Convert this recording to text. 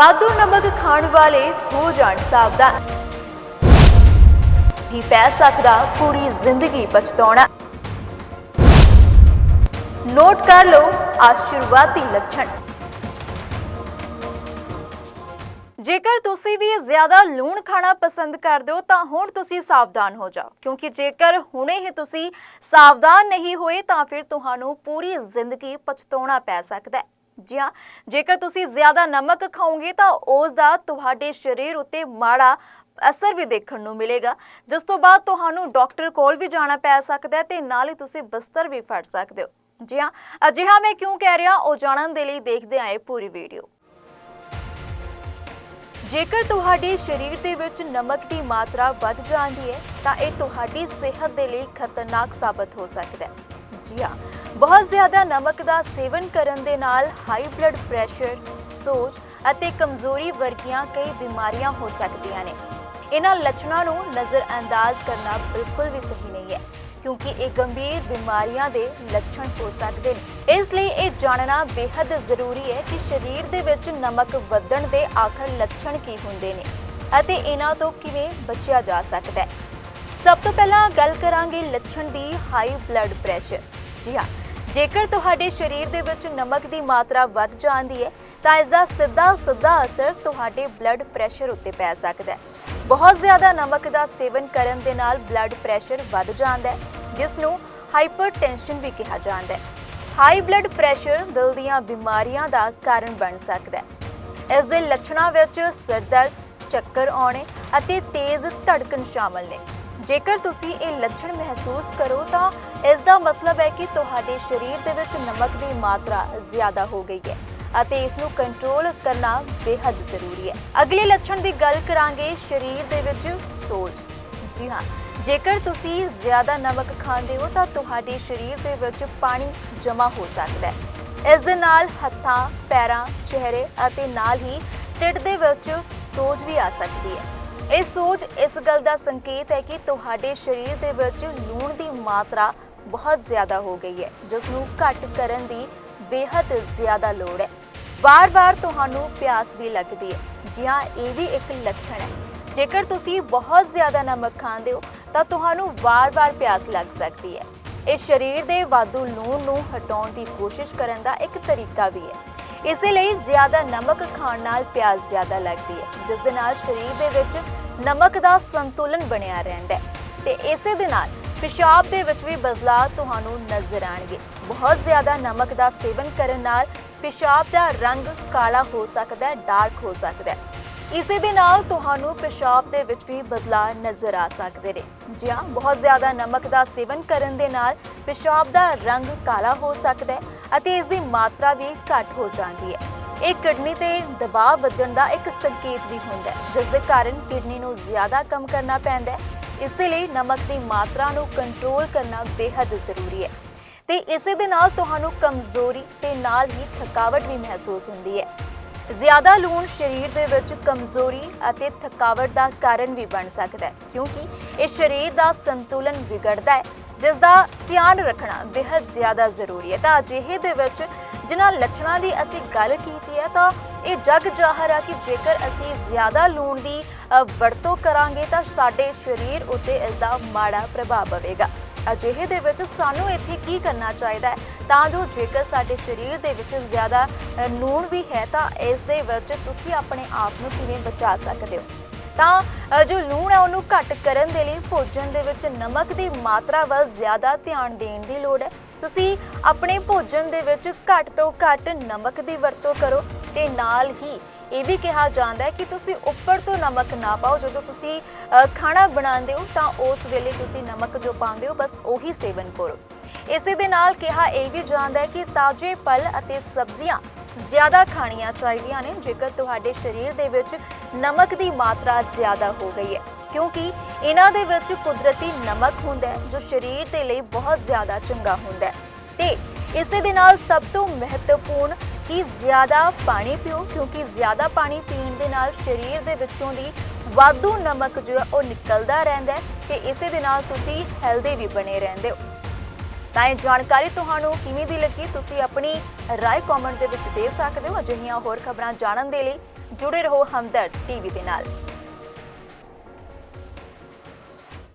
ਵਾਧੂ ਨਮਕ ਖਾਣ ਵਾਲੇ ਹੋ ਜਾਣ ਸਾਵਧਾਨ। ਹੀ ਪੈ ਸਕਦਾ ਪੂਰੀ ਜ਼ਿੰਦਗੀ ਪਛਤਾਉਣਾ। ਨੋਟ ਕਰ ਲਓ ਆ ਸ਼ੁਰੂਆਤੀ ਲੱਛਣ। ਜੇਕਰ ਤੁਸੀਂ ਵੀ ਜ਼ਿਆਦਾ ਲੂਣ ਖਾਣਾ ਪਸੰਦ ਕਰਦੇ ਹੋ, ਤਾਂ ਹੁਣ ਤੁਸੀਂ ਸਾਵਧਾਨ ਹੋ ਜਾਓ। ਕਿਉਂਕਿ ਜੇਕਰ ਹੁਣੇ ਹੀ ਤੁਸੀਂ ਸਾਵਧਾਨ ਨਹੀਂ ਹੋਏ, ਤਾਂ ਫਿਰ ਤੁਹਾਨੂੰ ਪੂਰੀ ਜ਼ਿੰਦਗੀ ਪਛਤਾਉਣਾ ਪੈ ਸਕਦਾ ਹੈ। ਜੀ ਹਾਂ ਜੇਕਰ ਤੁਸੀਂ ਜ਼ਿਆਦਾ ਨਮਕ ਖਾਓਗੇ ਤਾਂ ਉਸ ਦਾ ਤੁਹਾਡੇ ਸਰੀਰ ਉੱਤੇ ਮਾੜਾ ਅਸਰ ਵੀ ਦੇਖਣ ਨੂੰ ਮਿਲੇਗਾ। ਜਿਸ ਤੋਂ ਬਾਅਦ ਤੁਹਾਨੂੰ ਡਾਕਟਰ ਕੋਲ ਵੀ ਜਾਣਾ ਪੈ ਸਕਦਾ ਹੈ ਤੇ ਨਾਲ ਹੀ ਤੁਸੀਂ ਬਿਸਤਰ ਵੀ ਫੜ ਸਕਦੇ ਹੋ। ਜੀ ਹਾਂ ਅਜਿਹਾ ਮੈਂ ਕਿਉਂ ਕਹਿ ਰਿਹਾ? ਉਹ ਜਾਣਨ ਦੇ ਲਈ ਦੇਖਦੇ ਆਏ ਪੂਰੀ ਵੀਡੀਓ। ਜੇਕਰ ਤੁਹਾਡੇ ਸਰੀਰ ਦੇ ਵਿੱਚ ਨਮਕ ਦੀ ਮਾਤਰਾ ਵੱਧ ਜਾਂਦੀ ਹੈ, ਤਾਂ ਇਹ ਤੁਹਾਡੀ ਸਿਹਤ ਦੇ ਲਈ ਖਤਰਨਾਕ ਸਾਬਤ ਹੋ ਸਕਦਾ ਹੈ। ਜੀ ਹਾਂ ਬਹੁਤ ਜ਼ਿਆਦਾ ਨਮਕ ਦਾ ਸੇਵਨ ਕਰਨ ਦੇ ਨਾਲ ਹਾਈ ਬਲੱਡ ਪ੍ਰੈਸ਼ਰ ਸੋਜ ਅਤੇ ਕਮਜ਼ੋਰੀ ਵਰਗੀਆਂ ਕਈ ਬਿਮਾਰੀਆਂ ਹੋ ਸਕਦੀਆਂ ਨੇ। ਇਹਨਾਂ ਲੱਛਣਾਂ ਨੂੰ ਨਜ਼ਰਅੰਦਾਜ਼ ਕਰਨਾ ਬਿਲਕੁਲ ਵੀ ਸਹੀ ਨਹੀਂ ਹੈ, ਕਿਉਂਕਿ ਇਹ ਗੰਭੀਰ ਬਿਮਾਰੀਆਂ ਦੇ ਲੱਛਣ ਹੋ ਸਕਦੇ ਨੇ। ਇਸ ਲਈ ਇਹ ਜਾਣਨਾ ਬੇहद ਜ਼ਰੂਰੀ ਹੈ ਕਿ ਸਰੀਰ ਦੇ ਵਿੱਚ ਨਮਕ ਵਧਣ ਦੇ ਆਖਰ ਲੱਛਣ ਕੀ ਹੁੰਦੇ ਨੇ ਅਤੇ ਇਹਨਾਂ ਤੋਂ ਕਿਵੇਂ ਬਚਿਆ ਜਾ ਸਕਦਾ ਹੈ। ਸਭ ਤੋਂ ਪਹਿਲਾਂ ਗੱਲ ਕਰਾਂਗੇ ਲੱਛਣ ਦੀ ਹਾਈ ਬਲੱਡ ਪ੍ਰੈਸ਼ਰ ਜੀ ਹਾਂ ਜੇਕਰ ਤੁਹਾਡੇ ਸਰੀਰ ਦੇ ਵਿੱਚ ਨਮਕ ਦੀ ਮਾਤਰਾ ਵੱਧ ਜਾਂਦੀ ਹੈ, ਤਾਂ ਇਸ ਦਾ ਸਿੱਧਾ ਸਿੱਧਾ ਅਸਰ ਤੁਹਾਡੇ ਬਲੱਡ ਪ੍ਰੈਸ਼ਰ ਉੱਤੇ ਪੈ ਸਕਦਾ ਹੈ। ਬਹੁਤ ਜ਼ਿਆਦਾ ਨਮਕ ਦਾ ਸੇਵਨ ਕਰਨ ਦੇ ਨਾਲ ਬਲੱਡ ਪ੍ਰੈਸ਼ਰ ਵੱਧ ਜਾਂਦਾ ਹੈ, ਜਿਸ ਨੂੰ ਹਾਈਪਰਟੈਂਸ਼ਨ ਵੀ ਕਿਹਾ ਜਾਂਦਾ ਹੈ। ਹਾਈ ਬਲੱਡ ਪ੍ਰੈਸ਼ਰ ਦਿਲ ਦੀਆਂ ਬਿਮਾਰੀਆਂ ਦਾ ਕਾਰਨ ਬਣ ਸਕਦਾ ਹੈ। ਇਸ ਦੇ ਲੱਛਣਾਂ ਵਿੱਚ ਸਿਰ ਦਰਦ, ਚੱਕਰ ਆਉਣੇ ਅਤੇ ਤੇਜ਼ ਧੜਕਣ ਸ਼ਾਮਲ ਨੇ। ਜੇਕਰ ਤੁਸੀਂ ਇਹ ਲੱਛਣ ਮਹਿਸੂਸ ਕਰੋ ਤਾਂ ਇਸ ਦਾ ਮਤਲਬ ਹੈ ਕਿ ਤੁਹਾਡੇ ਸਰੀਰ ਦੇ ਵਿੱਚ ਨਮਕ ਦੀ ਮਾਤਰਾ ਜ਼ਿਆਦਾ ਹੋ ਗਈ ਹੈ ਅਤੇ ਇਸ ਨੂੰ ਕੰਟਰੋਲ ਕਰਨਾ ਬੇहद ਜ਼ਰੂਰੀ ਹੈ। ਅਗਲੇ ਲੱਛਣ ਦੀ ਗੱਲ ਕਰਾਂਗੇ, ਸਰੀਰ ਦੇ ਵਿੱਚ ਸੋਜ। ਜੀ ਹਾਂ, ਜੇਕਰ ਤੁਸੀਂ ਜ਼ਿਆਦਾ ਨਮਕ ਖਾਂਦੇ ਹੋ ਤਾਂ ਤੁਹਾਡੇ ਸਰੀਰ ਦੇ ਵਿੱਚ ਪਾਣੀ ਜਮ੍ਹਾਂ ਹੋ ਸਕਦਾ ਹੈ। ਇਸ ਦੇ ਨਾਲ ਹੱਥਾਂ, ਪੈਰਾਂ, ਚਿਹਰੇ ਅਤੇ ਨਾਲ ਹੀ ਢਿੱਡ ਦੇ ਵਿੱਚ ਸੋਜ ਵੀ ਆ ਸਕਦੀ ਹੈ। ਇਹ ਸੋਜ ਇਸ ਗੱਲ ਦਾ ਸੰਕੇਤ ਹੈ ਕਿ ਤੁਹਾਡੇ ਸਰੀਰ ਦੇ ਵਿੱਚ ਲੂਣ ਦੀ ਮਾਤਰਾ ਬਹੁਤ ਜ਼ਿਆਦਾ ਹੋ ਗਈ ਹੈ, ਜਿਸ ਨੂੰ ਘੱਟ ਕਰਨ ਦੀ ਬੇहद ਜ਼ਿਆਦਾ ਲੋੜ ਹੈ। ਵਾਰ-ਵਾਰ ਤੁਹਾਨੂੰ ਪਿਆਸ ਵੀ ਲੱਗਦੀ ਹੈ ਜੀ ਹਾਂ ਇਹ ਵੀ ਇੱਕ ਲੱਛਣ ਹੈ। ਜੇਕਰ ਤੁਸੀਂ ਬਹੁਤ ਜ਼ਿਆਦਾ ਨਮਕ ਖਾਂਦੇ ਹੋ, ਤਾਂ ਤੁਹਾਨੂੰ ਵਾਰ-ਵਾਰ ਪਿਆਸ ਲੱਗ ਸਕਦੀ ਹੈ। ਇਹ ਸਰੀਰ ਦੇ ਵਾਧੂ ਲੂਣ ਨੂੰ ਹਟਾਉਣ ਦੀ ਕੋਸ਼ਿਸ਼ ਕਰਨ ਦਾ ਇੱਕ ਤਰੀਕਾ ਵੀ ਹੈ। ਇਸੇ ਲਈ ਜ਼ਿਆਦਾ ਨਮਕ ਖਾਣ ਨਾਲ ਪਿਆਸ ਜ਼ਿਆਦਾ ਲੱਗਦੀ ਹੈ, ਜਿਸ ਦੇ ਨਾਲ ਸਰੀਰ ਦੇ ਵਿੱਚ ਨਮਕ ਦਾ ਸੰਤੁਲਨ ਬਣਿਆ ਰਹਿੰਦਾ ਹੈ ਤੇ ਇਸੇ ਦੇ ਨਾਲ ਪਿਸ਼ਾਬ ਦੇ ਵਿੱਚ ਵੀ ਬਦਲਾਅ ਤੁਹਾਨੂੰ ਨਜ਼ਰ ਆਣਗੇ। ਬਹੁਤ ਜ਼ਿਆਦਾ ਨਮਕ ਦਾ ਸੇਵਨ ਕਰਨ ਨਾਲ ਪਿਸ਼ਾਬ ਦਾ ਰੰਗ ਕਾਲਾ ਹੋ ਸਕਦਾ ਹੈ ਡਾਰਕ ਹੋ ਸਕਦਾ ਹੈ। ਇਸੇ ਦੇ ਨਾਲ ਤੁਹਾਨੂੰ ਪਿਸ਼ਾਬ ਦੇ ਵਿੱਚ ਵੀ ਬਦਲਾਅ ਨਜ਼ਰ ਆ ਸਕਦੇ ਨੇ। ਜੀ ਹਾਂ, ਬਹੁਤ ਜ਼ਿਆਦਾ ਨਮਕ ਦਾ ਸੇਵਨ ਕਰਨ ਦੇ ਨਾਲ ਪਿਸ਼ਾਬ ਦਾ ਰੰਗ ਕਾਲਾ ਹੋ ਸਕਦਾ ਹੈ ਅਤੇ ਇਸ ਦੀ ਮਾਤਰਾ ਵੀ ਘੱਟ ਹੋ ਜਾਂਦੀ ਹੈ। ਇਹ ਕਿਡਨੀ ਤੇ ਦਬਾਅ ਵਧਣ ਦਾ ਇੱਕ ਸੰਕੇਤ ਵੀ ਹੁੰਦਾ ਹੈ, ਜਿਸ ਦੇ ਕਾਰਨ ਕਿਡਨੀ ਨੂੰ ਜ਼ਿਆਦਾ ਕੰਮ ਕਰਨਾ ਪੈਂਦਾ ਹੈ। ਇਸੇ ਲਈ ਨਮਕ ਦੀ ਮਾਤਰਾ ਨੂੰ ਕੰਟਰੋਲ ਕਰਨਾ ਬੇहद ਜ਼ਰੂਰੀ ਹੈ। ਤੇ ਇਸੇ ਦੇ ਨਾਲ ਤੁਹਾਨੂੰ ਕਮਜ਼ੋਰੀ ਤੇ ਨਾਲ ਹੀ ਥਕਾਵਟ ਵੀ ਮਹਿਸੂਸ ਹੁੰਦੀ ਹੈ। ਜ਼ਿਆਦਾ ਲੂਣ ਸਰੀਰ ਦੇ ਵਿੱਚ ਕਮਜ਼ੋਰੀ ਅਤੇ ਥਕਾਵਟ ਦਾ ਕਾਰਨ ਵੀ ਬਣ ਸਕਦਾ ਹੈ, ਕਿਉਂਕਿ ਇਹ ਸਰੀਰ ਦਾ ਸੰਤੁਲਨ ਵਿਗੜਦਾ ਹੈ ਜਿਸ ਦਾ ਧਿਆਨ ਰੱਖਣਾ ਬੇहद ਜ਼ਿਆਦਾ ਜ਼ਰੂਰੀ ਹੈ। ਤਾਂ ਅਜਿਹੇ ਦੇ ਵਿੱਚ ਜਿਨ੍ਹਾਂ ਲੱਛਣਾਂ ਦੀ ਅਸੀਂ ਗੱਲ ਕੀਤੀ ਹੈ ਤਾਂ ਇਹ ਜਗ ਜ਼ਾਹਰ ਆ ਕਿ ਜੇਕਰ ਅਸੀਂ ਜ਼ਿਆਦਾ ਲੂਣ ਦੀ ਵਰਤੋਂ ਕਰਾਂਗੇ ਤਾਂ ਸਾਡੇ ਸਰੀਰ ਉੱਤੇ ਇਸ ਦਾ ਮਾੜਾ ਪ੍ਰਭਾਵ ਪਵੇਗਾ। ਅਜਿਹੇ ਦੇ ਵਿੱਚ ਸਾਨੂੰ ਇੱਥੇ ਕੀ ਕਰਨਾ ਚਾਹੀਦਾ ਹੈ? ਤਾਂ ਜੋ ਜੇਕਰ ਸਾਡੇ ਸਰੀਰ ਦੇ ਵਿੱਚ ਜ਼ਿਆਦਾ ਅ, ਵੀ ਹੈ ਤਾਂ ਇਸ ਦੇ ਵਿੱਚ ਤੁਸੀਂ ਆਪਣੇ ਆਪ ਨੂੰ ਕਿਵੇਂ ਬਚਾ ਸਕਦੇ ਹੋ? ਤਾਂ ਜੋ ਲੂਣ ਹੈ, ਉਹਨੂੰ ਘੱਟ ਕਰਨ ਦੇ ਲਈ ਭੋਜਨ ਦੇ ਵਿੱਚ ਨਮਕ ਦੀ ਮਾਤਰਾ ਵੱਲ ਜ਼ਿਆਦਾ ਧਿਆਨ ਦੇਣ ਦੀ ਲੋੜ ਹੈ। ਤੁਸੀਂ ਆਪਣੇ ਭੋਜਨ ਦੇ ਵਿੱਚ ਘੱਟ ਤੋਂ ਘੱਟ ਨਮਕ ਦੀ ਵਰਤੋਂ ਕਰੋ ਤੇ ਨਾਲ ਹੀ ਇਹ ਵੀ ਕਿਹਾ ਜਾਂਦਾ ਹੈ ਕਿ ਤੁਸੀਂ ਉੱਪਰ ਤੋਂ ਨਮਕ ਨਾ ਪਾਓ। ਜਦੋਂ ਤੁਸੀਂ ਖਾਣਾ ਬਣਾਉਂਦੇ ਹੋ, ਤਾਂ ਉਸ ਵੇਲੇ ਤੁਸੀਂ ਨਮਕ ਜੋ ਪਾਉਂਦੇ ਹੋ, ਬਸ ਉਹੀ ਸੇਵਨ ਕਰੋ। ਇਸੇ ਦੇ ਨਾਲ ਕਿਹਾ ਇਹ ਵੀ ਜਾਂਦਾ ਹੈ ਕਿ ਤਾਜ਼ੇ ਫਲ ਅਤੇ ਸਬਜ਼ੀਆਂ ਜ਼ਿਆਦਾ ਖਾਣੀਆਂ ਚਾਹੀਦੀਆਂ ਨੇ, ਜੇਕਰ ਤੁਹਾਡੇ ਸਰੀਰ ਦੇ ਵਿੱਚ ਨਮਕ ਦੀ ਮਾਤਰਾ ਜ਼ਿਆਦਾ ਹੋ ਗਈ ਹੈ। ਕਿਉਂਕਿ ਇਹਨਾਂ ਦੇ ਵਿੱਚ ਕੁਦਰਤੀ ਨਮਕ ਹੁੰਦਾ ਹੈ, ਜੋ ਸਰੀਰ ਦੇ ਲਈ ਬਹੁਤ ਜ਼ਿਆਦਾ ਚੰਗਾ ਹੁੰਦਾ ਹੈ। ਤੇ ਇਸੇ ਦੇ ਨਾਲ ਸਭ ਤੋਂ ਮਹੱਤਵਪੂਰਨ ਕਿ ਜ਼ਿਆਦਾ ਪਾਣੀ ਪੀਓ, ਕਿਉਂਕਿ ਜ਼ਿਆਦਾ ਪਾਣੀ ਪੀਣ ਦੇ ਨਾਲ ਸਰੀਰ ਦੇ ਵਿੱਚੋਂ ਦੀ ਵਾਧੂ ਨਮਕ ਜੋ ਹੈ, ਉਹ ਨਿਕਲਦਾ ਰਹਿੰਦਾ ਹੈ ਤੇ ਇਸੇ ਦੇ ਨਾਲ ਤੁਸੀਂ ਹੈਲਦੀ ਵੀ ਬਣੇ ਰਹਿੰਦੇ ਹੋ। ਤਾਂ ਇਹ ਜਾਣਕਾਰੀ ਤੁਹਾਨੂੰ ਕਿਵੇਂ ਦੀ ਲੱਗੀ? ਤੁਸੀਂ ਆਪਣੀ ਰਾਏ ਕਮੈਂਟ ਦੇ ਵਿੱਚ ਦੇ ਸਕਦੇ ਹੋ ਅਜਿਹੀਆਂ ਹੋਰ ਖਬਰਾਂ ਜਾਣਨ ਦੇ ਲਈ ਜੁੜੇ ਰਹੋ ਹਮਦਰਦ ਟੀਵੀ ਦੇ ਨਾਲ।